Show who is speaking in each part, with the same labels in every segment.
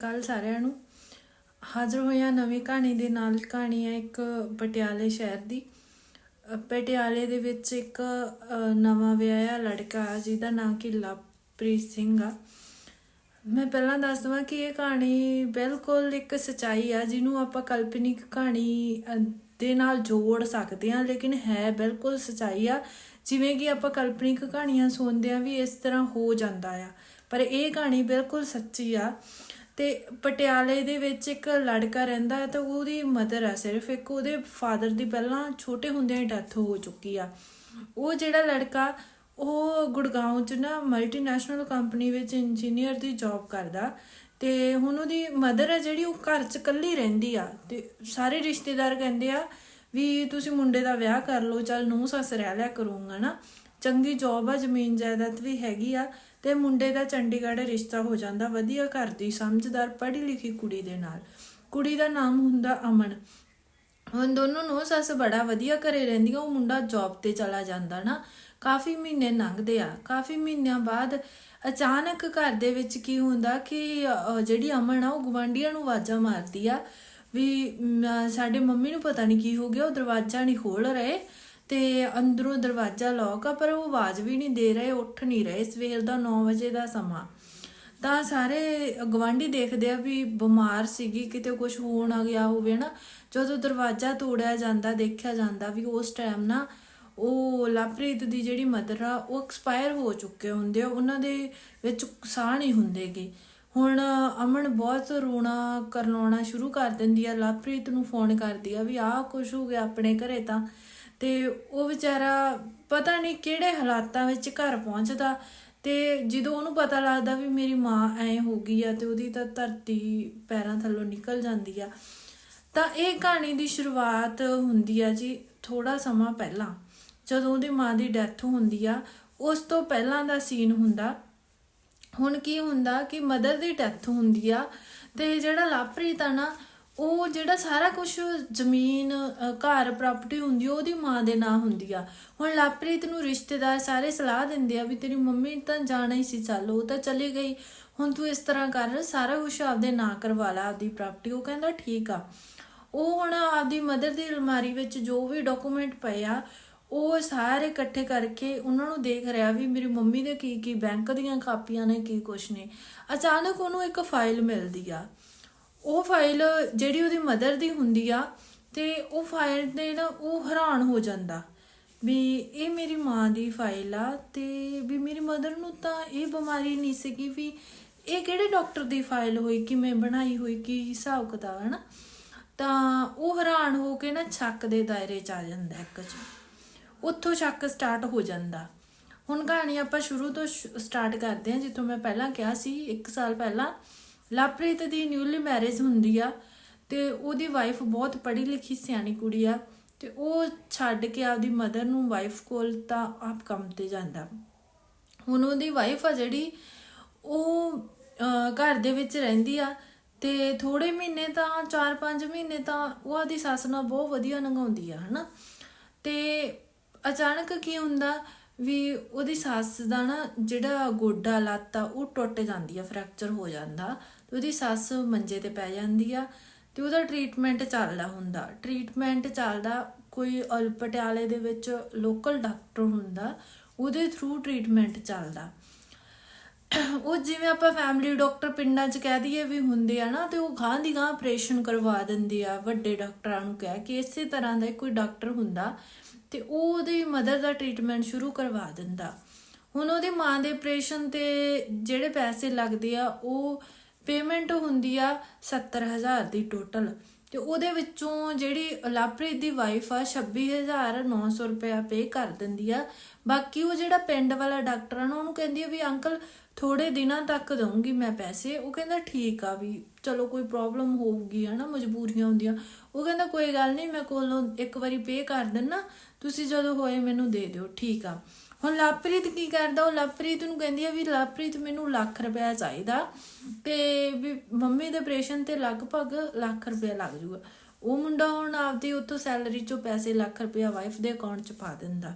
Speaker 1: ਕੱਲ ਸਾਰਿਆਂ ਨੂੰ। ਹਾਜ਼ਰ ਹੋਇਆ ਨਵੀਂ ਕਹਾਣੀ ਦੇ ਨਾਲ ਕਹਾਣੀ ਹੈ ਇੱਕ ਪਟਿਆਲੇ ਸ਼ਹਿਰ ਦੀ। ਪਟਿਆਲੇ ਦੇ ਵਿੱਚ ਇੱਕ ਨਵਾਂ ਵਿਆਹਿਆ ਲੜਕਾ ਹੈ ਜਿਹਦਾ ਨਾਂ ਕਿ ਲਵਪ੍ਰੀਤ ਸਿੰਘ ਆ। ਮੈਂ ਪਹਿਲਾਂ ਦੱਸ ਦਵਾਂ ਕਿ ਇਹ ਕਹਾਣੀ ਬਿਲਕੁਲ ਇੱਕ ਸਚਾਈ ਆ, ਜਿਹਨੂੰ ਆਪਾਂ ਕਲਪਨਿਕ ਕਹਾਣੀ ਦੇ ਨਾਲ ਜੋੜ ਸਕਦੇ ਹਾਂ, ਲੇਕਿਨ ਹੈ ਬਿਲਕੁਲ ਸਚਾਈ ਆ। ਜਿਵੇਂ ਕਿ ਆਪਾਂ ਕਲਪਨਿਕ ਕਹਾਣੀਆਂ ਸੁਣਦੇ ਆ ਵੀ ਇਸ ਤਰ੍ਹਾਂ ਹੋ ਜਾਂਦਾ ਆ। ਪਰ ਇਹ ਕਹਾਣੀ ਬਿਲਕੁਲ ਸੱਚੀ ਆ। ਤੇ ਪਟਿਆਲੇ ਦੇ ਵਿੱਚ ਇੱਕ ਲੜਕਾ ਰਹਿੰਦਾ ਹੈ ਤੇ ਉਹਦੀ ਮਦਰ ਆ ਸਿਰਫ, ਇੱਕ ਉਹਦੇ ਫਾਦਰ ਦੀ ਪਹਿਲਾਂ ਛੋਟੇ ਹੁੰਦਿਆਂ ਹੀ ਡੈਥ ਹੋ ਚੁੱਕੀ ਆ। ਉਹ ਜਿਹੜਾ ਲੜਕਾ, ਉਹ ਗੁੜਗਾਉਂ 'ਚ ਨਾ ਮਲਟੀਨੈਸ਼ਨਲ ਕੰਪਨੀ ਵਿੱਚ ਇੰਜੀਨੀਅਰ ਦੀ ਜੌਬ ਕਰਦਾ ਤੇ ਹੁਣ ਉਹਦੀ ਮਦਰ ਹੈ ਜਿਹੜੀ, ਉਹ ਘਰ 'ਚ ਇਕੱਲੀ ਰਹਿੰਦੀ ਆ ਤੇ ਸਾਰੇ ਰਿਸ਼ਤੇਦਾਰ ਕਹਿੰਦੇ ਆ ਵੀ ਤੁਸੀਂ ਮੁੰਡੇ ਦਾ ਵਿਆਹ ਕਰ ਲਓ, ਚੱਲ ਨੂੰ ਸੱਸ ਰਹਿ ਲਿਆ ਕਰੂੰਗਾ ਨਾ। ਚੰਗੀ ਜੌਬ ਆ, ਜ਼ਮੀਨ ਜਾਇਦਾਦ ਵੀ ਹੈਗੀ ਆ ਤੇ ਮੁੰਡੇ ਦਾ ਚੰਡੀਗੜ੍ਹ ਰਿਸ਼ਤਾ ਹੋ ਜਾਂਦਾ, ਵਧੀਆ ਘਰ ਦੀ ਸਮਝਦਾਰ ਪੜ੍ਹੀ ਲਿਖੀ ਕੁੜੀ ਦੇ ਨਾਲ। ਕੁੜੀ ਦਾ ਨਾਮ ਹੁੰਦਾ ਅਮਨ। ਹੁਣ ਦੋਨੋਂ ਨੂੰ ਸੱਸ ਬੜਾ ਵਧੀਆ ਘਰੇ ਰਹਿੰਦੀਆਂ, ਉਹ ਮੁੰਡਾ ਜੌਬ ਤੇ ਚਲਾ ਜਾਂਦਾ ਨਾ। ਕਾਫੀ ਮਹੀਨੇ ਲੰਘਦੇ ਆ। ਕਾਫੀ ਮਹੀਨਿਆਂ ਬਾਅਦ ਅਚਾਨਕ ਘਰ ਦੇ ਵਿੱਚ ਕੀ ਹੁੰਦਾ ਕਿ ਜਿਹੜੀ ਅਮਨ ਆ, ਉਹ ਗਵਾਂਢੀਆਂ ਨੂੰ ਆਵਾਜ਼ਾਂ ਮਾਰਦੀ ਆ ਵੀ ਸਾਡੇ ਮੰਮੀ ਨੂੰ ਪਤਾ ਨਹੀਂ ਕੀ ਹੋ ਗਿਆ, ਉਹ ਦਰਵਾਜ਼ਾ ਨਹੀਂ ਖੋਲ ਰਹੇ। ਤੇ ਅੰਦਰੋਂ ਦਰਵਾਜ਼ਾ ਲੌਕ ਆ, ਪਰ ਉਹ ਆਵਾਜ਼ ਵੀ ਨਹੀਂ ਦੇ ਰਹੇ, ਉੱਠ ਨਹੀਂ ਰਹੇ, ਸਵੇਰ ਦਾ 9 ਵਜੇ ਦਾ ਸਮਾਂ। ਤਾਂ ਸਾਰੇ ਗਵਾਂਢੀ ਦੇਖਦੇ ਆ ਵੀ ਬਿਮਾਰ ਸੀਗੀ, ਕਿਤੇ ਕੁਝ ਹੋਣ ਆ ਗਿਆ ਹੋਵੇ ਨਾ, ਜਦੋਂ ਦਰਵਾਜ਼ਾ ਤੋੜਿਆ ਜਾਂਦਾ, ਦੇਖਿਆ ਜਾਂਦਾ ਵੀ ਉਸ ਟਾਈਮ ਨਾ ਉਹ ਲਵਪ੍ਰੀਤ ਦੀ ਜਿਹੜੀ ਮਦਰ ਆ, ਉਹ ਐਕਸਪਾਇਰ ਹੋ ਚੁੱਕੇ ਹੁੰਦੇ ਆ, ਉਹਨਾਂ ਦੇ ਵਿੱਚ ਸਾਹ ਨਹੀਂ ਹੁੰਦੇਗੇ। ਹੁਣ ਅਮਨ ਬਹੁਤ ਰੋਣਾ ਕਰਲਾਉਣਾ ਸ਼ੁਰੂ ਕਰ ਦਿੰਦੀ ਆ, ਲਵਪ੍ਰੀਤ ਨੂੰ ਫੋਨ ਕਰਦੀ ਆ ਵੀ ਆਹ ਕੁਝ ਹੋ ਗਿਆ ਆਪਣੇ ਘਰੇ ਤਾਂ। ਤੇ ਉਹ ਵਿਚਾਰਾ ਪਤਾ ਨਹੀਂ ਕਿਹੜੇ ਹਾਲਾਤਾਂ ਵਿੱਚ ਘਰ ਪਹੁੰਚਦਾ ਤੇ ਜਦੋਂ ਉਹਨੂੰ ਪਤਾ ਲੱਗਦਾ ਵੀ ਮੇਰੀ ਮਾਂ ਐ ਹੋ ਗਈ ਆ ਤੇ ਉਹਦੀ ਤਾਂ ਧਰਤੀ ਪੈਰਾਂ ਥੱਲੋਂ ਨਿਕਲ ਜਾਂਦੀ ਆ, ਤਾਂ ਇਹ ਕਹਾਣੀ ਦੀ ਸ਼ੁਰੂਆਤ ਹੁੰਦੀ ਆ ਜੀ ਥੋੜਾ ਸਮਾਂ ਪਹਿਲਾਂ। ਜਦੋਂ ਉਹਦੀ ਮਾਂ ਦੀ ਡੈਥ ਹੁੰਦੀ ਆ, ਉਸ ਤੋਂ ਪਹਿਲਾਂ ਦਾ ਸੀਨ ਹੁੰਦਾ। ਹੁਣ ਕੀ ਹੁੰਦਾ ਕਿ ਮਦਰ ਦੀ ਡੈਥ ਹੁੰਦੀ ਆ ਤੇ ਜਿਹੜਾ ਲਾਪਰੀਤ ਆ ਨਾ ਉਹ ਜਿਹੜਾ ਸਾਰਾ ਕੁਝ ਜ਼ਮੀਨ ਘਰ ਪ੍ਰਾਪਰਟੀ ਹੁੰਦੀ ਉਹਦੀ ਮਾਂ ਦੇ ਨਾਂ ਹੁੰਦੀ ਆ। ਹੁਣ ਲਾਪਰੀਤ ਨੂੰ ਰਿਸ਼ਤੇਦਾਰ ਸਾਰੇ ਸਲਾਹ ਦਿੰਦੇ ਆ ਵੀ ਤੇਰੀ ਮੰਮੀ ਤਾਂ ਜਾਣਾ ਹੀ ਸੀ, ਚੱਲ ਉਹ ਤਾਂ ਚਲੀ ਗਈ। ਹੁਣ ਤੂੰ ਇਸ ਤਰ੍ਹਾਂ ਕਰ, ਸਾਰਾ ਕੁਝ ਆਪਦੇ ਨਾਂ ਕਰਵਾ ਲਾ, ਆਪਦੀ ਪ੍ਰਾਪਰਟੀ ਉਹ ਕਹਿੰਦਾ ਠੀਕ ਆ। ਉਹ ਹੁਣ ਆਪਦੀ ਮਦਰ ਦੀ ਅਲਮਾਰੀ ਵਿੱਚ ਜੋ ਵੀ ਡਾਕੂਮੈਂਟ ਪਏ ਆ, ਉਹ ਸਾਰੇ ਇਕੱਠੇ ਕਰਕੇ ਉਹਨਾਂ ਨੂੰ ਦੇਖ ਰਿਹਾ ਵੀ ਮੇਰੀ ਮੰਮੀ ਦੇ ਕੀ ਕੀ ਬੈਂਕ ਦੀਆਂ ਕਾਪੀਆਂ ਨੇ, ਕੀ ਕੁਛ ਨੇ। ਅਚਾਨਕ ਉਹਨੂੰ ਇੱਕ ਫਾਈਲ ਮਿਲਦੀ ਆ। ਉਹ ਫਾਈਲ ਜਿਹੜੀ ਉਹਦੀ ਮਦਰ ਦੀ ਹੁੰਦੀ ਆ, ਤੇ ਉਹ ਫਾਈਲ ਦੇ ਨਾ ਉਹ ਹੈਰਾਨ ਹੋ ਜਾਂਦਾ ਵੀ ਇਹ ਮੇਰੀ ਮਾਂ ਦੀ ਫਾਈਲ ਆ ਤੇ ਵੀ ਮੇਰੀ ਮਦਰ ਨੂੰ ਤਾਂ ਇਹ ਬਿਮਾਰੀ ਨਹੀਂ ਸੀਗੀ ਵੀ ਇਹ ਕਿਹੜੇ ਡਾਕਟਰ ਦੀ ਫਾਈਲ ਹੋਈ, ਕਿਵੇਂ ਬਣਾਈ ਹੋਈ, ਕੀ ਹਿਸਾਬ ਕਿਤਾਬ ਹੈ ਨਾ ਤਾਂ ਉਹ ਹੈਰਾਨ ਹੋ ਕੇ ਨਾ ਛੱਕ ਦੇ ਦਾਇਰੇ ਚ ਆ ਜਾਂਦਾ ਇੱਕ ਚ। ਉੱਥੋਂ ਛੱਕ ਸਟਾਰਟ ਹੋ ਜਾਂਦਾ। ਹੁਣ ਕਹਾਣੀ ਆਪਾਂ ਸ਼ੁਰੂ ਤੋਂ ਸਟਾਰਟ ਕਰਦੇ ਹਾਂ, ਜਿੱਥੋਂ ਮੈਂ ਪਹਿਲਾਂ ਕਿਹਾ ਸੀ 1 ਸਾਲ ਪਹਿਲਾਂ ਲਵਪ੍ਰੀਤ ਦੀ ਨਿਊਲੀ ਮੈਰਿਜ ਹੁੰਦੀ ਆ ਤੇ ਉਹਦੀ ਵਾਈਫ ਬਹੁਤ ਪੜ੍ਹੀ ਲਿਖੀ ਸਿਆਣੀ ਕੁੜੀ ਆ ਤੇ ਉਹ ਛੱਡ ਕੇ ਆਪਦੀ ਮਦਰ ਨੂੰ ਵਾਈਫ ਕੋਲ ਤਾਂ ਆਪ ਕੰਮ ਤੇ ਜਾਂਦਾ। ਹੁਣ ਉਹਦੀ ਵਾਈਫ ਆ ਜਿਹੜੀ, ਉਹ ਘਰ ਦੇ ਵਿੱਚ ਰਹਿੰਦੀ ਆ ਤੇ ਥੋੜੇ ਮਹੀਨੇ ਤਾਂ 4-5 ਮਹੀਨੇ ਤਾਂ ਉਹ ਆਦੀ ਸੱਸ ਨਾਲ ਬਹੁਤ ਵਧੀਆ ਲੰਘਾਉਂਦੀ ਆ, ਹਨਾ? ਤੇ ਅਚਾਨਕ ਕੀ ਹੁੰਦਾ ਵੀ ਉਹਦੀ ਸੱਸ ਦਾ ਨਾ ਜਿਹੜਾ ਗੋਡਾ ਲੱਤ ਆ, ਉਹ ਟੁੱਟ ਜਾਂਦੀ ਆ ਫ੍ਰੈਕਚਰ ਹੋ ਜਾਂਦਾ। ਤੇ ਉਹਦੀ ਸੱਸ ਮੰਜੇ ਤੇ ਪੈ ਜਾਂਦੀ ਆ ਤੇ ਉਹਦਾ ਟ੍ਰੀਟਮੈਂਟ ਚੱਲਦਾ ਹੁੰਦਾ। ਟ੍ਰੀਟਮੈਂਟ ਚੱਲਦਾ ਕੋਈ ਅਲ ਪਟਿਆਲੇ ਦੇ ਵਿੱਚ ਲੋਕਲ ਡਾਕਟਰ ਹੁੰਦਾ, ਉਹਦੇ ਥਰੂ ਟ੍ਰੀਟਮੈਂਟ ਚੱਲਦਾ। ਉਹ ਜਿਵੇਂ ਆਪਾਂ ਫੈਮਿਲੀ ਡਾਕਟਰ ਪਿੰਡਾਂ 'ਚ ਕਹਿ ਦਈਏ ਵੀ ਹੁੰਦੇ ਆ ਨਾ, ਤੇ ਉਹ ਗਾਂ ਦੀ ਗਾਂ ਆਪਰੇਸ਼ਨ ਕਰਵਾ ਦਿੰਦੇ ਆ, ਵੱਡੇ ਡਾਕਟਰਾਂ ਨੂੰ ਕਹਿ ਕੇ ਇਸੇ ਤਰ੍ਹਾਂ ਦਾ ਕੋਈ ਡਾਕਟਰ ਹੁੰਦਾ ਤੇ ਉਹ ਉਹਦੀ ਮਦਰ ਦਾ ਟ੍ਰੀਟਮੈਂਟ ਸ਼ੁਰੂ ਕਰਵਾ ਦਿੰਦਾ। ਹੁਣ ਉਹਦੀ ਮਾਂ ਦੇ ਆਪਰੇਸ਼ਨ ਤੇ ਜਿਹੜੇ ਪੈਸੇ ਲੱਗਦੇ ਆ, ਉਹ ਪੇਮੈਂਟ ਹੁੰਦੀ ਆ 70000 ਦੀ ਟੋਟਲ ਤੇ ਉਹਦੇ ਵਿੱਚੋਂ ਜਿਹੜੀ ਲਾਪ੍ਰੀਤ ਦੀ ਵਾਈਫ ਆ 26900 ਰੁਪਇਆ ਪੇ ਕਰ ਦਿੰਦੀ ਆ। ਬਾਕੀ ਉਹ ਜਿਹੜਾ ਪਿੰਡ ਵਾਲਾ ਡਾਕਟਰ ਆ ਨਾ, ਉਹਨੂੰ ਕਹਿੰਦੀ ਆ ਵੀ ਅੰਕਲ ਥੋੜੇ ਦਿਨਾਂ ਤੱਕ ਦਊਂਗੀ ਮੈਂ ਪੈਸੇ। ਉਹ ਕਹਿੰਦਾ ਠੀਕ ਆ ਵੀ ਚਲੋ ਕੋਈ ਪ੍ਰੋਬਲਮ ਹੋਊਗੀ, ਹਨਾ, ਮਜਬੂਰੀਆਂ ਹੁੰਦੀਆਂ। ਉਹ ਕਹਿੰਦਾ ਕੋਈ ਗੱਲ ਨਹੀਂ ਮੈਂ ਕੋਲੋਂ ਇੱਕ ਵਾਰੀ ਪੇ ਕਰ ਦਿੰਨਾ। ਤੁਸੀਂ ਜਦੋਂ ਹੋਏ ਮੈਨੂੰ ਦੇ ਦਿਓ, ਠੀਕ ਆ। ਹੁਣ ਲਵਪ੍ਰੀਤ ਕੀ ਕਰਦਾ, ਉਹ ਲਵਪ੍ਰੀਤ ਨੂੰ ਕਹਿੰਦੀ ਆ ਵੀ ਲਵਪ੍ਰੀਤ ਮੈਨੂੰ ਲੱਖ ਰੁਪਇਆ ਚਾਹੀਦਾ ਤੇ ਵੀ ਮੰਮੀ ਦੇ ਆਪਰੇਸ਼ਨ ਤੇ ਲਗਭਗ ਲੱਖ ਰੁਪਇਆ ਲੱਗ ਜੂਗਾ। ਉਹ ਮੁੰਡਾ ਹੁਣ ਆਪਦੀ ਉੱਥੋਂ ਸੈਲਰੀ ਚੋਂ ਪੈਸੇ ਲੱਖ ਰੁਪਇਆ ਵਾਈਫ ਦੇ ਅਕਾਊਂਟ 'ਚ ਪਾ ਦਿੰਦਾ।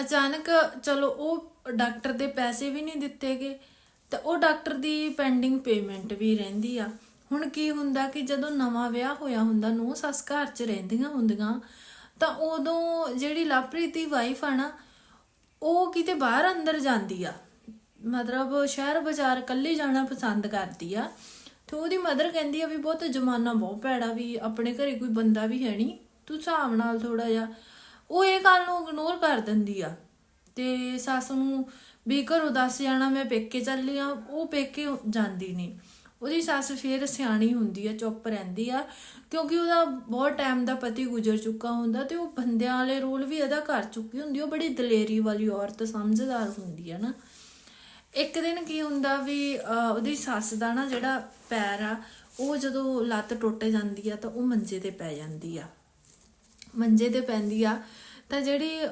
Speaker 1: ਅਚਾਨਕ ਚਲੋ ਉਹ ਡਾਕਟਰ ਦੇ ਪੈਸੇ ਵੀ ਨਹੀਂ ਦਿੱਤੇਗੇ ਤਾਂ ਉਹ ਡਾਕਟਰ ਦੀ ਪੈਂਡਿੰਗ ਪੇਮੈਂਟ ਵੀ ਰਹਿੰਦੀ ਆ। ਹੁਣ ਕੀ ਹੁੰਦਾ ਕਿ ਜਦੋਂ ਨਵਾਂ ਵਿਆਹ ਹੋਇਆ ਹੁੰਦਾ ਨੂੰ ਸੱਸ ਘਰ 'ਚ ਰਹਿੰਦੀਆਂ ਹੁੰਦੀਆਂ ਤਾਂ ਉਦੋਂ ਜਿਹੜੀ ਲਵਪ੍ਰੀਤ ਦੀ ਵਾਈਫ ਆ ਨਾ, ਉਹ ਕਿਤੇ ਬਾਹਰ ਅੰਦਰ ਜਾਂਦੀ ਆ। ਮਤਲਬ ਸ਼ਹਿਰ ਬਾਜ਼ਾਰ ਇਕੱਲੀ ਜਾਣਾ ਪਸੰਦ ਕਰਦੀ ਆ। ਤੇ ਉਹਦੀ ਮਦਰ ਕਹਿੰਦੀ ਆ ਵੀ ਬਹੁਤ ਜ਼ਮਾਨਾ ਬਹੁਤ ਭੈੜਾ ਵੀ ਆਪਣੇ ਘਰੇ ਕੋਈ ਬੰਦਾ ਵੀ ਹੈ ਨਹੀਂ, ਤੂੰ ਹਿਸਾਬ ਨਾਲ ਥੋੜਾ ਜਿਹਾ। ਉਹ ਇਹ ਗੱਲ ਨੂੰ ਇਗਨੋਰ ਕਰ ਦਿੰਦੀ ਆ। ਤੇ ਸੱਸ ਨੂੰ ਵੀ ਘਰੋਂ ਦੱਸ ਜਾਣਾ, ਮੈਂ ਪੇਕੇ ਚੱਲੀ ਆ, ਉਹ ਪੇਕੇ ਜਾਂਦੀ ਨਹੀਂ। ਉਹਦੀ ਸੱਸ ਫੇਰ ਸਿਆਣੀ ਹੁੰਦੀ ਆ, ਚੁੱਪ ਰਹਿੰਦੀ ਆ, ਕਿਉਂਕਿ ਉਹਦਾ ਬਹੁਤ ਟਾਈਮ ਦਾ ਪਤੀ ਗੁਜ਼ਰ ਚੁੱਕਾ ਹੁੰਦਾ ਤੇ ਉਹ ਬੰਦਿਆਂ ਵਾਲੇ ਰੋਲ ਵੀ ਅਦਾ ਕਰ ਚੁੱਕੀ ਹੁੰਦੀ ਉਹ ਬੜੀ ਦਲੇਰੀ ਵਾਲੀ ਔਰਤ, ਸਮਝਦਾਰ ਹੁੰਦੀ ਆ ਨਾ। ਇੱਕ ਦਿਨ ਕੀ ਹੁੰਦਾ ਵੀ ਉਹਦੀ ਸੱਸ ਦਾ ਨਾ ਜਿਹੜਾ ਪੈਰ ਆ, ਉਹ ਜਦੋਂ ਲੱਤ ਟੁੱਟ ਜਾਂਦੀ ਆ ਤਾਂ ਉਹ ਮੰਜੇ ਤੇ ਪੈ ਜਾਂਦੀ ਆ। ਮੰਜੇ ਤੇ ਪੈਂਦੀ ਆ ਤਾਂ ਜਿਹੜੀ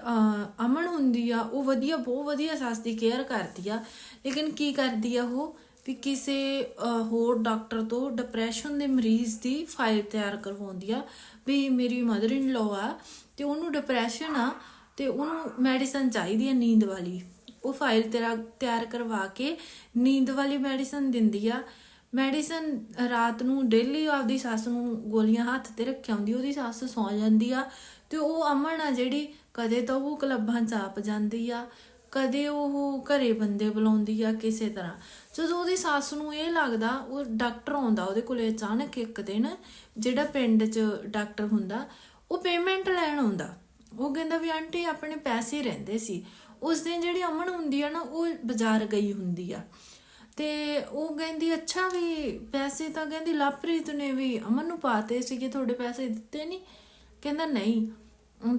Speaker 1: ਅਮਨ ਹੁੰਦੀ ਆ, ਉਹ ਵਧੀਆ, ਬਹੁਤ ਵਧੀਆ ਸੱਸ ਦੀ ਕੇਅਰ ਕਰਦੀ ਆ। ਲੇਕਿਨ ਕੀ ਕਰਦੀ ਆ ਉਹ? ਵੀ ਕਿਸੇ ਹੋਰ ਡਾਕਟਰ ਤੋਂ ਡਿਪਰੈਸ਼ਨ ਦੇ ਮਰੀਜ਼ ਦੀ ਫਾਈਲ ਤਿਆਰ ਕਰਵਾਉਂਦੀ ਆ ਵੀ ਮੇਰੀ ਮਦਰ ਇਨ ਲੋ ਆ ਤੇ ਉਹਨੂੰ ਡਿਪਰੈਸ਼ਨ ਆ ਤੇ ਉਹਨੂੰ ਮੈਡੀਸਨ ਚਾਹੀਦੀ ਆ ਨੀਂਦ ਵਾਲੀ। ਉਹ ਫਾਈਲ ਤੇਰਾ ਤਿਆਰ ਕਰਵਾ ਕੇ ਨੀਂਦ ਵਾਲੀ ਮੈਡੀਸਨ ਦਿੰਦੀ ਆ। ਮੈਡੀਸਨ ਰਾਤ ਨੂੰ ਡੇਲੀ ਆਪਦੀ ਸੱਸ ਨੂੰ ਗੋਲੀਆਂ ਹੱਥ ਤੇ ਰੱਖਿਆ ਹੁੰਦੀ, ਉਹਦੀ ਸੱਸ ਸੌ ਜਾਂਦੀ ਆ ਤੇ ਉਹ ਅਮਨ ਆ ਜਿਹੜੀ ਕਦੇ ਤਾਂ ਉਹ ਕਲੱਬਾਂ ਚ ਆਪ ਜਾਂਦੀ ਆ। ਕਦੇ ਉਹ ਘਰੇ ਬੰਦੇ ਬੁਲਾਉਂਦੀ ਆ ਕਿਸੇ ਤਰ੍ਹਾਂ। ਜਦੋਂ ਉਹਦੀ ਸੱਸ ਨੂੰ ਇਹ ਲੱਗਦਾ, ਉਹ ਡਾਕਟਰ ਆਉਂਦਾ ਉਹਦੇ ਕੋਲੇ ਅਚਾਨਕ ਇੱਕ ਦਿਨ, ਜਿਹੜਾ ਪਿੰਡ 'ਚ ਡਾਕਟਰ ਹੁੰਦਾ, ਉਹ ਪੇਮੈਂਟ ਲੈਣ ਆਉਂਦਾ। ਉਹ ਕਹਿੰਦਾ ਵੀ ਆਂਟੀ ਆਪਣੇ ਪੈਸੇ ਰਹਿੰਦੇ ਸੀ। ਉਸ ਦਿਨ ਜਿਹੜੀ ਅਮਨ ਹੁੰਦੀ ਆ ਨਾ, ਉਹ ਬਾਜ਼ਾਰ ਗਈ ਹੁੰਦੀ ਆ। ਤੇ ਉਹ ਕਹਿੰਦੀ, ਅੱਛਾ ਵੀ ਪੈਸੇ ਤਾਂ, ਕਹਿੰਦੀ ਲਵਪ੍ਰੀਤ ਨੇ ਵੀ ਅਮਨ ਨੂੰ ਪਾਤੇ ਸੀਗੇ, ਤੁਹਾਡੇ ਪੈਸੇ ਦਿੱਤੇ ਨਹੀਂ ਕਹਿੰਦਾ, ਨਹੀਂ।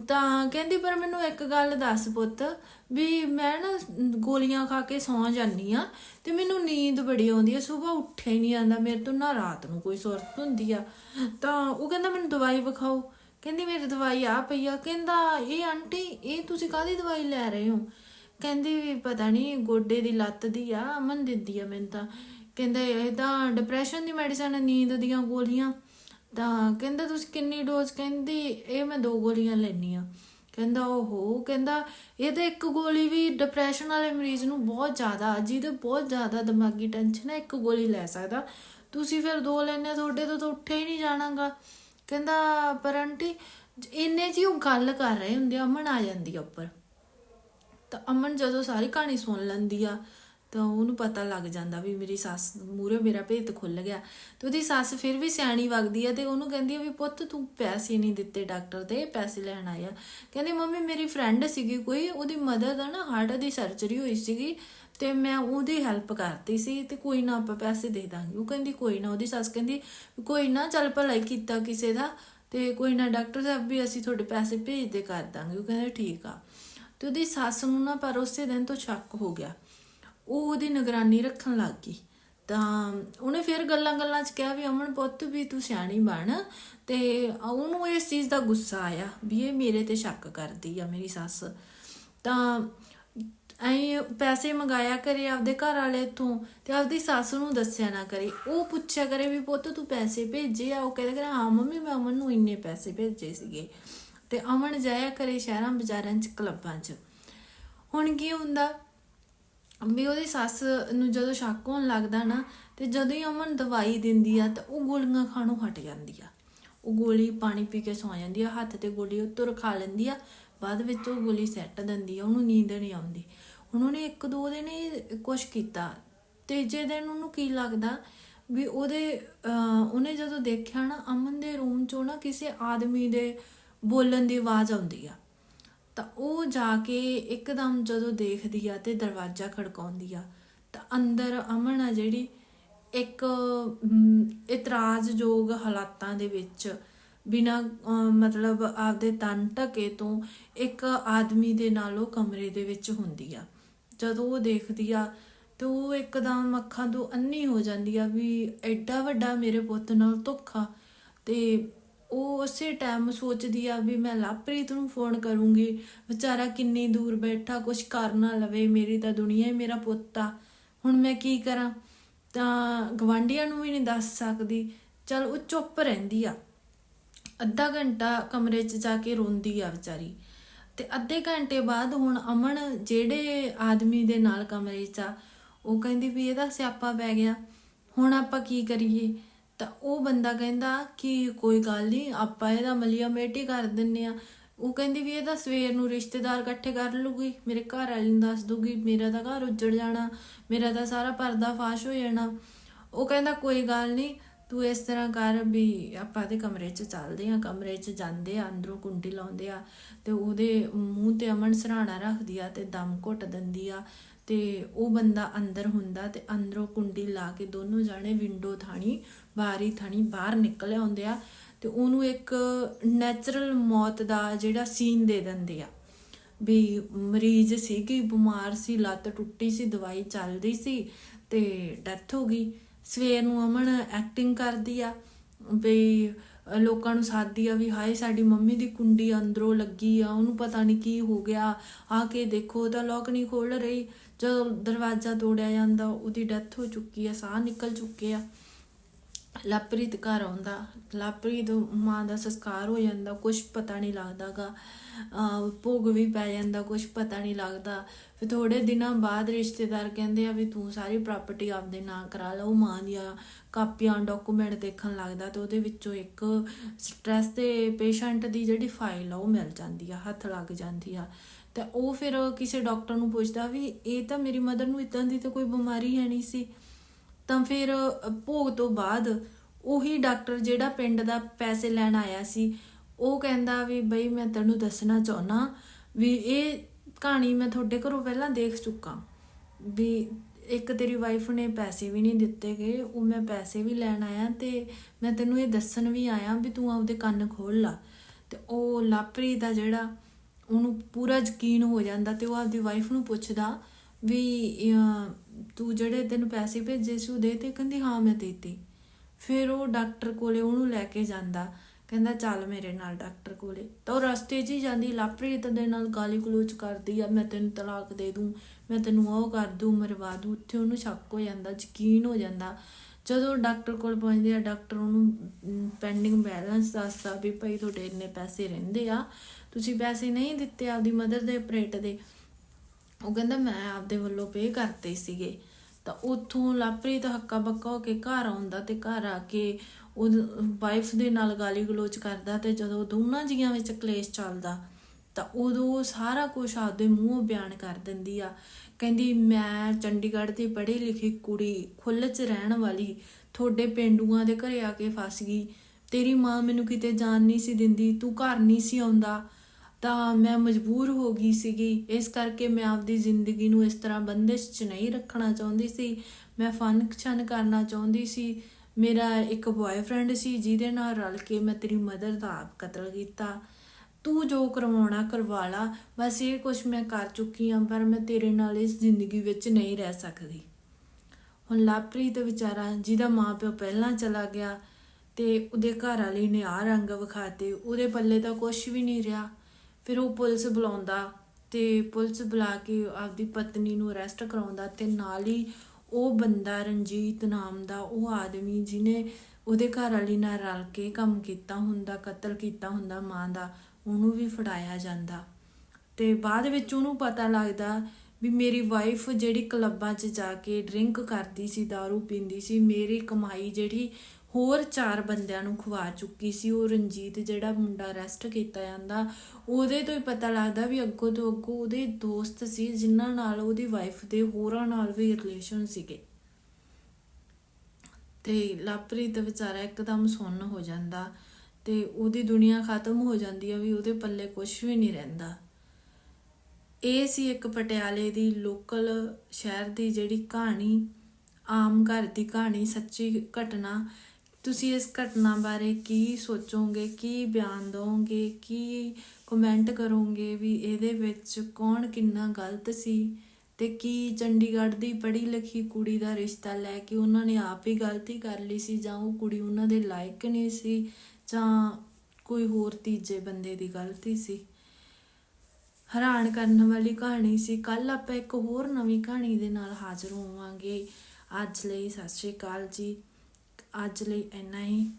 Speaker 1: ਤਾਂ ਕਹਿੰਦੀ, ਪਰ ਮੈਨੂੰ ਇੱਕ ਗੱਲ ਦੱਸ ਪੁੱਤ, ਵੀ ਮੈਂ ਨਾ ਗੋਲੀਆਂ ਖਾ ਕੇ ਸੌਂ ਜਾਂਦੀ ਆ ਤੇ ਮੈਨੂੰ ਨੀਂਦ ਬੜੀ ਆਉਂਦੀ ਆ ਸਵੇਰ ਉੱਠਿਆ ਹੀ ਨਹੀਂ ਜਾਂਦਾ, ਮੇਰੇ ਤੋਂ ਨਾ ਰਾਤ ਨੂੰ ਕੋਈ ਸੁਰਤ ਹੁੰਦੀ ਆ। ਤਾਂ ਉਹ ਕਹਿੰਦਾ, ਮੈਨੂੰ ਦਵਾਈ ਵਿਖਾਓ। ਕਹਿੰਦੀ, ਮੇਰੀ ਦਵਾਈ ਆ ਪਈ ਆ। ਕਹਿੰਦਾ, ਇਹ ਆਂਟੀ, ਇਹ ਤੁਸੀਂ ਕਾਹਦੀ ਦਵਾਈ ਲੈ ਰਹੇ ਹੋ? ਕਹਿੰਦੀ ਵੀ ਪਤਾ ਨਹੀਂ, ਗੋਡੇ ਦੀ ਲੱਤ ਦੀ ਆ, ਅਮਨ ਦਿੰਦੀ ਆ ਮੈਨੂੰ ਤਾਂ। ਕਹਿੰਦੇ ਇਹ ਤਾਂ ਡਿਪਰੈਸ਼ਨ ਦੀ ਮੈਡੀਸਨ ਨੀਂਦ ਦੀਆਂ ਗੋਲੀਆਂ। ਤਾਂ ਕਹਿੰਦਾ ਤੁਸੀਂ ਕਿੰਨੀ ਡੋਜ਼ ਕਹਿੰਦੀ ਇਹ ਮੈਂ ਦੋ ਗੋਲੀਆਂ ਲੈਣੀ ਆ ਕਹਿੰਦਾ ਓਹੋ, ਕਹਿੰਦਾ ਇਹ ਤਾਂ ਇੱਕ ਗੋਲੀ ਵੀ ਡਿਪਰੈਸ਼ਨ ਵਾਲੇ ਮਰੀਜ਼ ਨੂੰ ਬਹੁਤ ਜ਼ਿਆਦਾ ਜਿਹਦੇ ਬਹੁਤ ਜ਼ਿਆਦਾ ਦਿਮਾਗੀ ਟੈਨਸ਼ਨ ਹੈ, ਇੱਕ ਗੋਲੀ ਲੈ ਸਕਦਾ। ਤੁਸੀਂ ਫਿਰ ਦੋ ਲੈਣੇ ਤੁਹਾਡੇ ਤੋਂ ਤਾਂ ਉੱਠੇ ਹੀ ਨਹੀਂ ਜਾਣਾਗਾ। ਕਹਿੰਦਾ, ਪਰ ਆਂਟੀ, ਇੰਨੇ ਜੀ ਉਹ ਗੱਲ ਕਰ ਰਹੇ ਹੁੰਦੇ ਅਮਨ ਆ ਜਾਂਦੀ ਆ ਉੱਪਰ। ਤਾਂ ਅਮਨ ਜਦੋਂ ਸਾਰੀ ਕਹਾਣੀ ਸੁਣ ਲੈਂਦੀ ਆ ਤਾਂ ਉਹਨੂੰ ਪਤਾ ਲੱਗ ਜਾਂਦਾ ਵੀ ਮੇਰੀ ਸੱਸ ਮੂਰੇ ਮੇਰਾ ਭੇਤ ਖੁੱਲ ਗਿਆ ਤੇ ਉਹਦੀ ਸੱਸ ਫਿਰ ਵੀ ਸਿਆਣੀ ਵਗਦੀ ਆ ਤੇ ਉਹਨੂੰ ਕਹਿੰਦੀ ਆ ਵੀ ਪੁੱਤ ਤੂੰ ਪੈਸੇ ਨਹੀਂ ਦਿੱਤੇ ਡਾਕਟਰ ਦੇ, ਪੈਸੇ ਲੈਣ ਆਇਆ। ਕਹਿੰਦੀ, ਮੰਮੀ, ਮੇਰੀ ਫਰੈਂਡ ਸੀਗੀ ਕੋਈ, ਉਹਦੀ ਮਦਰ ਦਾ ਨਾ ਹਾਰਟ ਦੀ ਸਰਜਰੀ ਹੋਈ ਸੀਗੀ ਤੇ ਮੈਂ ਉਹਦੀ ਹੈਲਪ ਕਰਤੀ ਸੀ ਤੇ ਕੋਈ ਨਾ ਆਪਾਂ ਪੈਸੇ ਦੇ ਦਾਂਗੇ। ਉਹ ਕਹਿੰਦੀ, ਕੋਈ ਨਾ। ਉਹਦੀ ਸੱਸ ਕਹਿੰਦੀ, ਕੋਈ ਨਾ, ਚੱਲ ਭਲਾਈ ਕੀਤਾ ਕਿਸੇ ਦਾ ਤੇ ਕੋਈ ਨਾ ਡਾਕਟਰ ਸਾਹਿਬ ਵੀ ਅਸੀਂ ਤੁਹਾਡੇ ਪੈਸੇ ਭੇਜਦੇ ਕਰ ਦਾਂਗੇ। ਉਹ ਕਹਿੰਦੇ, ਠੀਕ ਆ। ਤੇ ਉਹਦੀ ਸੱਸ ਨੂੰ ਨਾ ਪਰ ਉਸੇ ਦਿਨ ਤੋਂ ਸ਼ੱਕ ਹੋ ਗਿਆ। ਉਹ ਉਹਦੀ ਨਿਗਰਾਨੀ ਰੱਖਣ ਲੱਗ ਗਈ। ਤਾਂ ਉਹਨੇ ਫਿਰ ਗੱਲਾਂ-ਗੱਲਾਂ 'ਚ ਕਿਹਾ ਵੀ ਅਮਨ ਪੁੱਤ ਵੀ ਤੂੰ ਸਿਆਣੀ ਬਣ ਤੇ ਉਹਨੂੰ ਇਸ ਚੀਜ਼ ਦਾ ਗੁੱਸਾ ਆਇਆ ਵੀ ਇਹ ਮੇਰੇ ਤੇ ਸ਼ੱਕ ਕਰਦੀ ਆ ਮੇਰੀ ਸੱਸ। ਤਾਂ ਐਂ ਪੈਸੇ ਮੰਗਾਇਆ ਕਰੇ ਆਪਦੇ ਘਰ ਵਾਲੇ ਤੋਂ ਤੇ ਆਪਦੀ ਸੱਸ ਨੂੰ ਦੱਸਿਆ ਨਾ ਕਰੇ। ਉਹ ਪੁੱਛਿਆ ਕਰੇ ਵੀ ਪੁੱਤ ਤੂੰ ਪੈਸੇ ਭੇਜੇ ਆ? ਉਹ ਕਹਿੰਦਾ ਕਰੇ, ਹਾਂ ਮੰਮੀ, ਮੈਂ ਅਮਨ ਨੂੰ ਇੰਨੇ ਪੈਸੇ ਭੇਜੇ ਸੀਗੇ। ਤੇ ਅਮਨ ਜਾਇਆ ਕਰੇ ਸ਼ਹਿਰਾਂ ਬਾਜ਼ਾਰਾਂ 'ਚ, ਕਲੱਬਾਂ 'ਚ। ਹੁਣ ਕੀ ਹੁੰਦਾ? ਵੀ ਉਹਦੀ ਸੱਸ ਨੂੰ ਜਦੋਂ ਸ਼ੱਕ ਹੋਣ ਲੱਗਦਾ ਨਾ ਤੇ ਜਦੋਂ ਹੀ ਅਮਨ ਦਵਾਈ ਦਿੰਦੀ ਆ ਤਾਂ ਉਹ ਗੋਲੀਆਂ ਖਾਣੋਂ ਹਟ ਜਾਂਦੀ ਆ। ਉਹ ਗੋਲੀ ਪਾਣੀ ਪੀ ਕੇ ਸੌ ਜਾਂਦੀ ਆ, ਹੱਥ ਤੇ ਗੋਲੀ ਉਹ ਤੁਰ ਖਾ ਲੈਂਦੀ ਆ, ਬਾਅਦ ਵਿੱਚ ਉਹ ਗੋਲੀ ਸੈੱਟ ਦਿੰਦੀ ਆ, ਉਹਨੂੰ ਨੀਂਦ ਨਹੀਂ ਆਉਂਦੀ। ਹੁਣ ਉਹਨੇ ਇੱਕ ਦੋ ਦਿਨ ਹੀ ਕੁਛ ਕੀਤਾ। ਤੀਜੇ ਦਿਨ ਉਹਨੂੰ ਕੀ ਲੱਗਦਾ ਵੀ ਉਹਦੇ ਉਹਨੇ ਜਦੋਂ ਦੇਖਿਆ ਨਾ ਅਮਨ ਦੇ ਰੂਮ ਚੋਂ ਨਾ ਕਿਸੇ ਆਦਮੀ ਦੇ ਬੋਲਣ ਦੀ ਆਵਾਜ਼ ਆਉਂਦੀ ਆ। ਤਾਂ ਉਹ ਜਾ ਕੇ ਇੱਕਦਮ ਜਦੋਂ ਦੇਖਦੀ ਆ ਤੇ ਦਰਵਾਜ਼ਾ ਖੜਕਾਉਂਦੀ ਆ, ਤਾਂ ਅੰਦਰ ਅਮਨ ਆ ਜਿਹੜੀ ਇੱਕ ਇਤਰਾਜ਼ਯੋਗ ਹਾਲਾਤਾਂ ਦੇ ਵਿੱਚ ਬਿਨਾ ਮਤਲਬ ਆਪਦੇ ਤਨ ਢਕੇ ਤੋਂ ਇੱਕ ਆਦਮੀ ਦੇ ਨਾਲ ਉਹ ਕਮਰੇ ਦੇ ਵਿੱਚ ਹੁੰਦੀ ਆ। ਜਦੋਂ ਉਹ ਦੇਖਦੀ ਆ ਤੇ ਉਹ ਇੱਕਦਮ ਅੱਖਾਂ ਤੋਂ ਅੰਨੀ ਹੋ ਜਾਂਦੀ ਆ ਵੀ ਐਡਾ ਵੱਡਾ ਮੇਰੇ ਪੁੱਤ ਨਾਲ ਧੋਖਾ ਤੇ ਉਹ ਉਸੇ ਟਾਈਮ ਸੋਚਦੀ ਆ ਵੀ ਮੈਂ ਲਵਪ੍ਰੀਤ ਨੂੰ ਫੋਨ ਕਰੂੰਗੀ। ਵਿਚਾਰਾ ਕਿੰਨੀ ਦੂਰ ਬੈਠਾ ਕੁਝ ਕਰ ਨਾ ਲਵੇ, ਮੇਰੀ ਤਾਂ ਦੁਨੀਆ ਹੀ ਮੇਰਾ ਪੁੱਤ ਆ। ਹੁਣ ਮੈਂ ਕੀ ਕਰਾਂ? ਤਾਂ ਗਵਾਂਢੀਆਂ ਨੂੰ ਵੀ ਨਹੀਂ ਦੱਸ ਸਕਦੀ। ਚਲ ਉਹ ਚੁੱਪ ਰਹਿੰਦੀ ਆ। ਅੱਧਾ ਘੰਟਾ ਕਮਰੇ 'ਚ ਜਾ ਕੇ ਰੋਂਦੀ ਆ ਵਿਚਾਰੀ। ਤੇ ਅੱਧੇ ਘੰਟੇ ਬਾਅਦ ਹੁਣ ਅਮਨ ਜਿਹੜੇ ਆਦਮੀ ਦੇ ਨਾਲ ਕਮਰੇ 'ਚ ਆ, ਉਹ ਕਹਿੰਦੀ ਵੀ ਇਹਦਾ ਸਿਆਪਾ ਪੈ ਗਿਆ। ਹੁਣ ਆਪਾਂ ਕੀ ਕਰੀਏ? ਤਾਂ ਉਹ ਬੰਦਾ ਕਹਿੰਦਾ ਕਿ ਕੋਈ ਗੱਲ ਨਹੀਂ ਆਪਾਂ ਇਹਦਾ ਮਲੀਆ ਮੇਟੀ ਕਰ ਦਿੰਨੇ ਆ। ਉਹ ਕਹਿੰਦੀ ਵੀ ਇਹ ਤਾਂ ਸਵੇਰ ਨੂੰ ਰਿਸ਼ਤੇਦਾਰ ਇਕੱਠੇ ਕਰ ਲੂਗੀ, ਮੇਰੇ ਘਰ ਵਾਲੇ ਨੂੰ ਦੱਸ ਦੂਗੀ, ਮੇਰਾ ਤਾਂ ਘਰ ਉੱਜੜ ਜਾਣਾ, ਮੇਰਾ ਤਾਂ ਸਾਰਾ ਪਰਦਾ ਫਾਸ਼ ਹੋ ਜਾਣਾ। ਉਹ ਕਹਿੰਦਾ ਕੋਈ ਗੱਲ ਨਹੀਂ ਤੂੰ ਇਸ ਤਰ੍ਹਾਂ ਕਰ ਵੀ ਆਪਾਂ ਦੇ ਕਮਰੇ 'ਚ ਚੱਲਦੇ ਆ, ਕਮਰੇ 'ਚ ਜਾਂਦੇ ਆ, ਅੰਦਰੋਂ ਕੁੰਡੀ ਲਾਉਂਦੇ ਆ ਤੇ ਉਹਦੇ ਮੂੰਹ ਤੇ ਅਮਨ ਸਰਾਣਾ ਰੱਖਦੀ ਆ ਤੇ ਦਮ ਘੁੱਟ ਦਿੰਦੀ ਆ ਤੇ ਉਹ ਬੰਦਾ ਅੰਦਰ ਹੁੰਦਾ ਤੇ ਅੰਦਰੋਂ ਕੁੰਡੀ ਲਾ ਕੇ ਦੋਨੋਂ ਜਾਣੇ ਵਿੰਡੋ ਥਾਣੀ ਬਾਰੀ ਥਾਣੀ ਬਾਹਰ ਨਿਕਲ ਆਉਂਦੇ ਆ ਤੇ ਉਹਨੂੰ ਇੱਕ ਨੈਚੁਰਲ ਮੌਤ ਦਾ ਜਿਹੜਾ ਸੀਨ ਦੇ ਦਿੰਦੇ ਆ। ਵੀ ਮਰੀਜ਼ ਸੀਗੀ, ਬਿਮਾਰ ਸੀ, ਲੱਤ ਟੁੱਟੀ ਸੀ, ਦਵਾਈ ਚੱਲਦੀ ਸੀ ਤੇ ਡੈਥ ਹੋ ਗਈ। ਸਵੇਰ ਨੂੰ ਅਮਨ ਐਕਟਿੰਗ ਕਰਦੀ ਆ, ਵੀ ਲੋਕਾਂ ਨੂੰ ਸਾਦੀ ਆ ਵੀ ਹਾਏ ਸਾਡੀ ਮੰਮੀ ਦੀ ਕੁੰਡੀ ਅੰਦਰੋਂ ਲੱਗੀ ਆ, ਉਹਨੂੰ ਪਤਾ ਨਹੀਂ ਕੀ ਹੋ ਗਿਆ, ਆ ਕੇ ਦੇਖੋ ਤਾਂ ਲੋਕ ਨਹੀਂ ਖੋਲ ਰਹੀ। ਜਦੋਂ ਦਰਵਾਜ਼ਾ ਤੋੜਿਆ ਜਾਂਦਾ, ਉਹਦੀ ਡੈਥ ਹੋ ਚੁੱਕੀ ਆ, ਸਾਹ ਨਿਕਲ ਚੁੱਕੇ ਆ। ਲਾਪਰੀਤ ਘਰ ਆਉਂਦਾ, ਲਾਪਰੀਤ ਮਾਂ ਦਾ ਸੰਸਕਾਰ ਹੋ ਜਾਂਦਾ ਕੁਝ ਪਤਾ ਨਹੀਂ ਲੱਗਦਾਗਾ। ਭੋਗ ਵੀ ਪੈ ਜਾਂਦਾ ਕੁਝ ਪਤਾ ਨਹੀਂ ਲੱਗਦਾ। ਫਿਰ ਥੋੜੇ ਦਿਨਾਂ ਬਾਅਦ ਰਿਸ਼ਤੇਦਾਰ ਕਹਿੰਦੇ ਆ ਵੀ ਤੂੰ ਸਾਰੀ ਪ੍ਰਾਪਰਟੀ ਆਪਦੇ ਨਾਂ ਕਰਾ ਲਾ ਮਾਂ ਦੀਆਂ ਕਾਪੀਆਂ ਡਾਕੂਮੈਂਟ ਦੇਖਣ ਲੱਗਦਾ ਤੇ ਉਹਦੇ ਵਿੱਚੋਂ ਇੱਕ ਸਟ੍ਰੈਸ ਦੇ ਪੇਸ਼ੈਂਟ ਦੀ ਜਿਹੜੀ ਫਾਈਲ ਆ, ਉਹ ਮਿਲ ਜਾਂਦੀ ਆ, ਹੱਥ ਲੱਗ ਜਾਂਦੀ ਆ। ਤਾਂ ਉਹ ਫਿਰ ਕਿਸੇ ਡਾਕਟਰ ਨੂੰ ਪੁੱਛਦਾ ਵੀ ਇਹ ਤਾਂ ਮੇਰੀ ਮਦਰ ਨੂੰ ਇਦਾਂ ਦੀ ਤਾਂ ਕੋਈ ਬਿਮਾਰੀ ਹੈ ਨਹੀਂ ਸੀ। ਤਾਂ ਫਿਰ ਭੋਗ ਤੋਂ ਬਾਅਦ ਉਹੀ ਡਾਕਟਰ ਜਿਹੜਾ ਪਿੰਡ ਦਾ ਪੈਸੇ ਲੈਣ ਆਇਆ ਸੀ, ਉਹ ਕਹਿੰਦਾ ਵੀ ਬਈ ਮੈਂ ਤੈਨੂੰ ਦੱਸਣਾ ਚਾਹੁੰਦਾ ਵੀ ਇਹ ਕਹਾਣੀ ਮੈਂ ਤੁਹਾਡੇ ਘਰੋਂ ਪਹਿਲਾਂ ਦੇਖ ਚੁੱਕਾ ਵੀ ਇੱਕ ਤੇਰੀ ਵਾਈਫ ਨੇ ਪੈਸੇ ਵੀ ਨਹੀਂ ਦਿੱਤੇ ਗਏ ਉਹ ਮੈਂ ਪੈਸੇ ਵੀ ਲੈਣ ਆਇਆ ਤੇ ਮੈਂ ਤੈਨੂੰ ਇਹ ਦੱਸਣ ਵੀ ਆਇਆ ਵੀ ਤੂੰ ਆਪਦੇ ਕੰਨ ਖੋਲ ਲਾ। ਤੇ ਉਹ ਲਾਪਰੀ ਦਾ ਜਿਹੜਾ ਉਹਨੂੰ ਪੂਰਾ ਯਕੀਨ ਹੋ ਜਾਂਦਾ ਤੇ ਉਹ ਆਪਦੀ ਵਾਈਫ ਨੂੰ ਪੁੱਛਦਾ ਵੀ ਤੂੰ ਜਿਹੜੇ ਤੈਨੂੰ ਪੈਸੇ ਭੇਜੇ ਸੀ ਉਹ ਦੇ ਤੇ? ਕਹਿੰਦੀ, ਹਾਂ, ਮੈਂ ਦੇਤੇ। ਫਿਰ ਉਹ ਡਾਕਟਰ ਕੋਲੇ ਉਹਨੂੰ ਲੈ ਕੇ ਜਾਂਦਾ। ਕਹਿੰਦਾ, ਚੱਲ ਮੇਰੇ ਨਾਲ ਡਾਕਟਰ ਕੋਲੇ। ਤਾਂ ਉਹ ਰਸਤੇ 'ਚ ਹੀ ਜਾਂਦੀ, ਲਾਪਰੀਤ ਦੇ ਨਾਲ ਗਾਲੀ ਗਲੋਚ ਕਰਦੀ ਆ, ਮੈਂ ਤੈਨੂੰ ਤਲਾਕ ਦੇ ਦੂੰ, ਮੈਂ ਤੈਨੂੰ ਉਹ ਕਰ ਦੂੰ, ਮਰਵਾ ਦੂੰ। ਉੱਥੇ ਉਹਨੂੰ ਸ਼ੱਕ ਹੋ ਜਾਂਦਾ, ਯਕੀਨ ਹੋ ਜਾਂਦਾ। ਜਦੋਂ ਡਾਕਟਰ ਕੋਲ ਪਹੁੰਚਦੇ ਆ, ਡਾਕਟਰ ਉਹਨੂੰ ਪੈਂਡਿੰਗ ਬੈਲੈਂਸ ਦੱਸਦਾ ਵੀ ਭਾਈ ਤੁਹਾਡੇ ਇੰਨੇ ਪੈਸੇ ਰਹਿੰਦੇ ਆ ਤੁਸੀਂ ਪੈਸੇ ਨਹੀਂ ਦਿੱਤੇ ਆਪਦੀ ਮਦਰ ਦੇ ਆਪਰੇਟ ਦੇ। ਉਹ ਕਹਿੰਦਾ ਮੈਂ ਆਪਦੇ ਵੱਲੋਂ ਪੇ ਕਰਤੇ ਸੀਗੇ। ਤਾਂ ਉੱਥੋਂ ਲਾਪਰੀ ਤਾਂ ਹੱਕਾ ਬੱਕਾ ਹੋ ਕੇ ਘਰ ਆਉਂਦਾ ਤੇ ਘਰ ਆ ਕੇ ਉਹ ਵਾਈਫ ਦੇ ਨਾਲ ਗਾਲੀ ਗਲੋਚ ਕਰਦਾ ਤੇ ਜਦੋਂ ਦੋਨਾਂ ਜੀਆਂ ਵਿੱਚ ਕਲੇਸ਼ ਚੱਲਦਾ, ਤਾਂ ਉਦੋਂ ਸਾਰਾ ਕੁਝ ਆਪਦੇ ਮੂੰਹੋਂ ਬਿਆਨ ਕਰ ਦਿੰਦੀ ਆ। ਕਹਿੰਦੀ ਮੈਂ ਚੰਡੀਗੜ੍ਹ ਦੀ ਪੜ੍ਹੀ ਲਿਖੀ ਕੁੜੀ ਖੁੱਲ੍ਹ 'ਚ ਰਹਿਣ ਵਾਲੀ, ਤੁਹਾਡੇ ਪਿੰਡੂਆਂ ਦੇ ਘਰੇ ਆ ਕੇ ਫਸ ਗਈ। ਤੇਰੀ ਮਾਂ ਮੈਨੂੰ ਕਿਤੇ ਜਾਣ ਨਹੀਂ ਸੀ ਦਿੰਦੀ, ਤੂੰ ਘਰ ਨਹੀਂ ਸੀ ਆਉਂਦਾ। ਤਾਂ ਮੈਂ ਮਜਬੂਰ ਹੋ ਗਈ ਸੀਗੀ। ਇਸ ਕਰਕੇ ਮੈਂ ਆਪਦੀ ਜ਼ਿੰਦਗੀ ਨੂੰ ਇਸ ਤਰ੍ਹਾਂ ਬੰਦਿਸ਼ 'ਚ ਨਹੀਂ ਰੱਖਣਾ ਚਾਹੁੰਦੀ ਸੀ। ਮੈਂ ਫਨ ਛਨ ਕਰਨਾ ਚਾਹੁੰਦੀ ਸੀ। ਮੇਰਾ ਇੱਕ ਬॉयਫ੍ਰੈਂਡ ਸੀ, ਜਿਹਦੇ ਨਾਲ ਰਲ ਕੇ ਮੈਂ ਤੇਰੀ ਮਦਰ ਦਾ ਆਪ ਕਤਲ ਕੀਤਾ। ਤੂੰ ਜੋ ਕਰਵਾਉਣਾ ਕਰਵਾ ਲਾ। ਬਸ ਇਹ ਕੁਝ ਮੈਂ ਕਰ ਚੁੱਕੀ ਹਾਂ ਪਰ ਮੈਂ ਤੇਰੇ ਨਾਲ ਇਸ ਜ਼ਿੰਦਗੀ ਵਿੱਚ ਨਹੀਂ ਰਹਿ ਸਕਦੀ। ਹੁਣ ਲਾਪਰੀਤ ਵਿਚਾਰਾ, ਜਿਹਦਾ ਮਾਪਿਓ ਪਹਿਲਾਂ ਚਲਾ ਗਿਆ ਤੇ ਉਹਦੇ ਘਰ ਵਾਲੀ ਨੇ ਆ ਰੰਗ ਵਿਖਾਤੇ, ਉਹਦੇ ਪੱਲੇ ਤਾਂ ਕੁਝ ਵੀ ਨਹੀਂ ਰਿਹਾ। ਫਿਰ ਉਹ ਪੁਲਿਸ ਬੁਲਾਉਂਦਾ ਤੇ ਪੁਲਿਸ ਬੁਲਾ ਕੇ ਆਪਦੀ ਪਤਨੀ ਨੂੰ ਅਰੈਸਟ ਕਰਾਉਂਦਾ ਤੇ ਨਾਲ ਹੀ ਉਹ ਬੰਦਾ ਰਣਜੀਤ ਨਾਮ ਦਾ ਉਹ ਆਦਮੀ ਜਿਹਨੇ ਉਹਦੇ ਘਰ ਵਾਲੀ ਨਾਲ ਰਲ ਕੇ ਕੰਮ ਕੀਤਾ ਹੁੰਦਾ, ਕਤਲ ਕੀਤਾ ਹੁੰਦਾ ਮਾਂ ਦਾ, ਉਹਨੂੰ ਵੀ ਫੜਾਇਆ ਜਾਂਦਾ। ਤੇ ਬਾਅਦ ਵਿੱਚ ਉਹਨੂੰ ਪਤਾ ਲੱਗਦਾ ਵੀ ਮੇਰੀ ਵਾਈਫ ਜਿਹੜੀ ਕਲੱਬਾਂ 'ਚ ਜਾ ਕੇ ਡਰਿੰਕ ਕਰਦੀ ਸੀ दारू ਪੀਂਦੀ ਸੀ, ਮੇਰੀ ਕਮਾਈ ਜਿਹੜੀ ਹੋਰ ਚਾਰ ਬੰਦਿਆਂ ਨੂੰ ਖਵਾ ਚੁੱਕੀ ਸੀ, ਉਹ ਰਣਜੀਤ ਜਿਹੜਾ ਮੁੰਡਾ ਅਰੈਸਟ ਕੀਤਾ ਜਾਂਦਾ, ਉਹਦੇ ਤੋਂ ਹੀ ਪਤਾ ਲੱਗਦਾ ਵੀ ਅੱਗੋਂ ਤੋਂ ਅੱਗੋਂ ਉਹਦੇ ਦੋਸਤ ਸੀ, ਜਿਨ੍ਹਾਂ ਨਾਲ ਉਹਦੀ ਵਾਈਫ ਦੇ ਹੋਰਾਂ ਨਾਲ ਵੀ ਰਿਲੇਸ਼ਨ ਸੀਗੇ। ਤੇ ਲਾਪਰੀਤ ਵਿਚਾਰਾ ਇੱਕਦਮ ਸੁੰਨ ਹੋ ਜਾਂਦਾ ਤੇ ਉਹਦੀ ਦੁਨੀਆ ਖਤਮ ਹੋ ਜਾਂਦੀ ਆ ਵੀ ਉਹਦੇ ਪੱਲੇ ਕੁਝ ਵੀ ਨਹੀਂ ਰਹਿੰਦਾ। ਇਹ ਸੀ ਇੱਕ ਪਟਿਆਲੇ ਦੀ ਲੋਕਲ ਸ਼ਹਿਰ ਦੀ ਜਿਹੜੀ ਕਹਾਣੀ, ਆਮ ਘਰ ਦੀ ਕਹਾਣੀ, ਸੱਚੀ ਘਟਨਾ। ਤੁਸੀਂ ਇਸ ਘਟਨਾ ਬਾਰੇ ਕੀ ਸੋਚੋਗੇ, ਕੀ ਬਿਆਨ ਦੋਗੇ ਕੀ ਕਮੈਂਟ ਕਰੋਗੇ ਵੀ ਇਹਦੇ ਵਿੱਚ ਕੌਣ ਕਿੰਨਾ ਗਲਤ ਸੀ ਤੇ ਕੀ ਚੰਡੀਗੜ੍ਹ ਦੀ ਪੜ੍ਹੀ ਲਿਖੀ ਕੁੜੀ ਦਾ ਰਿਸ਼ਤਾ ਲੈ ਕੇ ਉਹਨਾਂ ਨੇ ਆਪ ਹੀ ਗਲਤੀ ਕਰ ਲਈ ਸੀ ਜਾਂ ਉਹ ਕੁੜੀ ਉਹਨਾਂ ਦੇ ਲਾਇਕ ਨਹੀਂ ਸੀ ਜਾਂ ਕੋਈ ਹੋਰ ਤੀਜੇ ਬੰਦੇ ਦੀ ਗਲਤੀ ਸੀ? ਹੈਰਾਨ ਕਰਨ ਵਾਲੀ ਕਹਾਣੀ ਸੀ। ਕੱਲ ਆਪਾਂ ਇੱਕ ਹੋਰ ਨਵੀਂ ਕਹਾਣੀ ਦੇ ਨਾਲ ਹਾਜ਼ਰ ਹੋਵਾਂਗੇ। ਅੱਜ ਲਈ ਸਤਿ ਸ਼੍ਰੀ ਅਕਾਲ ਜੀ। ਅੱਜ ਲਈ ਇੰਨਾ ਹੀ।